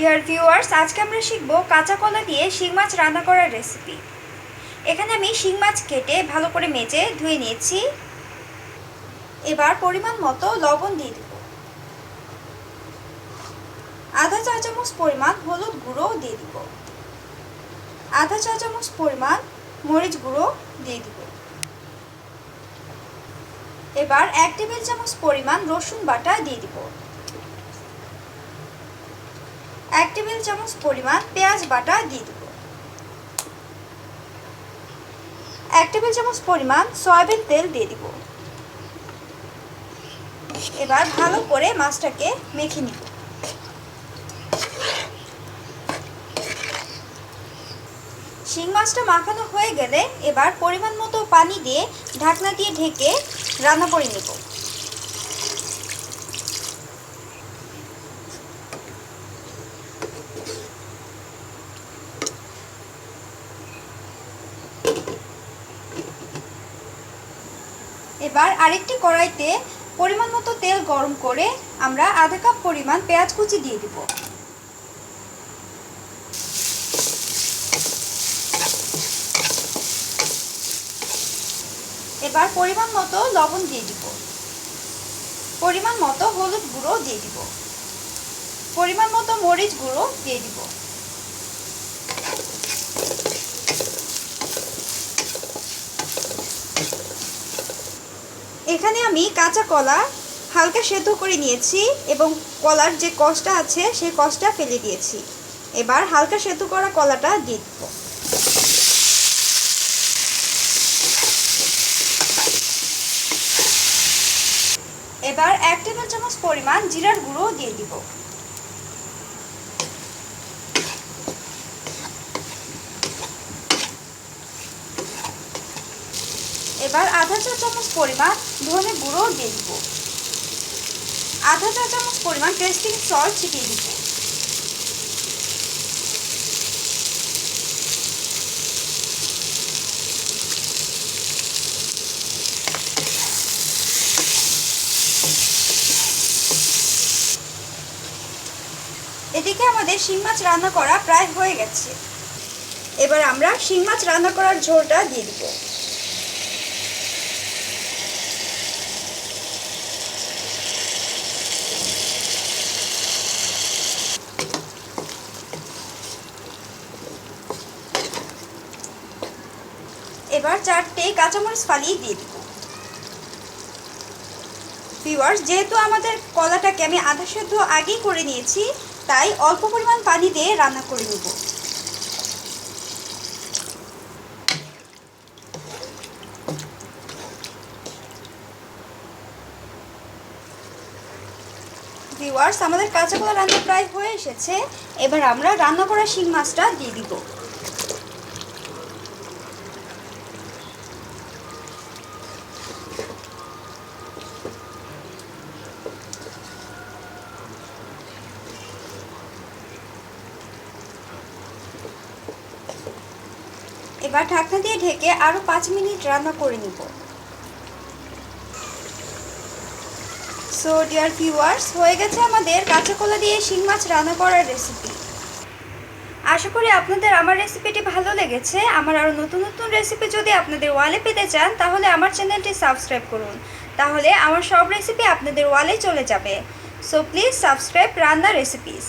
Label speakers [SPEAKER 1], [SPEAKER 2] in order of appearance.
[SPEAKER 1] Dear viewers আজকে আমরা শিখব কাঁচা কলা দিয়ে শিং মাছ রান্না করার রেসিপি এখানে আমি শিং মাছ কেটে ভালো করে মেজে ধুয়ে নিয়েছি। এবার পরিমাণ মতো লবণ দিয়ে দেব। আধা চা চামচ পরিমাণ হলুদ গুঁড়ো দিয়ে দিব। আধা চা চামচ পরিমাণ মরিচ গুঁড়ো দিয়ে দিব। এবার এক টেবিল চামচ পরিমাণ রসুন বাটা দিয়ে দিব এক টেবিল চামচ পরিমাণ পেঁয়াজ বাটা দিয়ে দিব। এক টেবিল চামচ পরিমাণ সয়াবিন তেল দিয়ে দিব। এবার ভালো করে মাছটাকে মেখে নিব। শিং মাছটা মাখানো হয়ে গেলে এবার পরিমাণ মতো পানি দিয়ে ঢাকনা দিয়ে ঢেকে রান্না করে নেব। এবার আরেকটি কড়াইতে পরিমাণ মতো তেল গরম করে আমরা আধা কাপ পরিমাণ পেঁয়াজ কুচি দিয়ে দিব। এবার পরিমাণ মতো লবণ দিয়ে দিব। পরিমাণ মতো হলুদ গুঁড়ো দিয়ে দিব। পরিমাণ মতো মরিচ গুঁড়ো দিয়ে দিব। এখানে আমি কাঁচা কলা হালকা সেদ্ধ করে নিয়েছি এবং কলার যে কষটা আছে সেই কষটা ফেলে দিয়েছি। এবার হালকা সেদ্ধ করা কলাটা দিয়ে দিব। এবার এক টেবিল চামচ পরিমাণ জিরার গুঁড়ো দিয়ে দিব। এবার আধা চা চামচ পরিমাণ ধনে গুঁড়ো দিয়ে দিব। আধা চা চামচ পরিমাণ টেস্টিং সল্ট ছিটিয়ে দিব। এদিকে আমাদের শিং মাছ রান্না করা প্রায় হয়ে গেছে। এবার আমরা শিং মাছ রান্না করার ঝোলটা দিয়ে দিব। এবার চারটে কাঁচামরিচ ফালিয়ে দিয়ে দিব। ভিউয়ার্স যেহেতু আমাদের কলাটাকে আমি আধা সেদ্ধ আগেই করে নিয়েছি, তাই অল্প পরিমাণ পানি দিয়ে রান্না করে নেব। ভিউয়ার্স আমাদের কাঁচা কলা রান্না প্রায় হয়ে এসেছে। এবার আমরা রান্না করা শিং মাছটা দিয়ে দিব। এবার ঢাকনা দিয়ে ঢেকে আরও পাঁচ মিনিট রান্না করে নিব। সো ডিয়ার ভিউয়ার্স হয়ে গেছে আমাদের কাঁচা কলা দিয়ে শিং মাছ রান্না করার রেসিপি আশা করি আপনাদের আমার রেসিপিটি ভালো লেগেছে। আমার আরও নতুন নতুন রেসিপি যদি আপনাদের ওয়ালে পেতে চান, তাহলে আমার চ্যানেলটি সাবস্ক্রাইব করুন। তাহলে আমার সব রেসিপি আপনাদের ওয়ালে চলে যাবে। সো প্লিজ সাবস্ক্রাইব রান্না রেসিপিস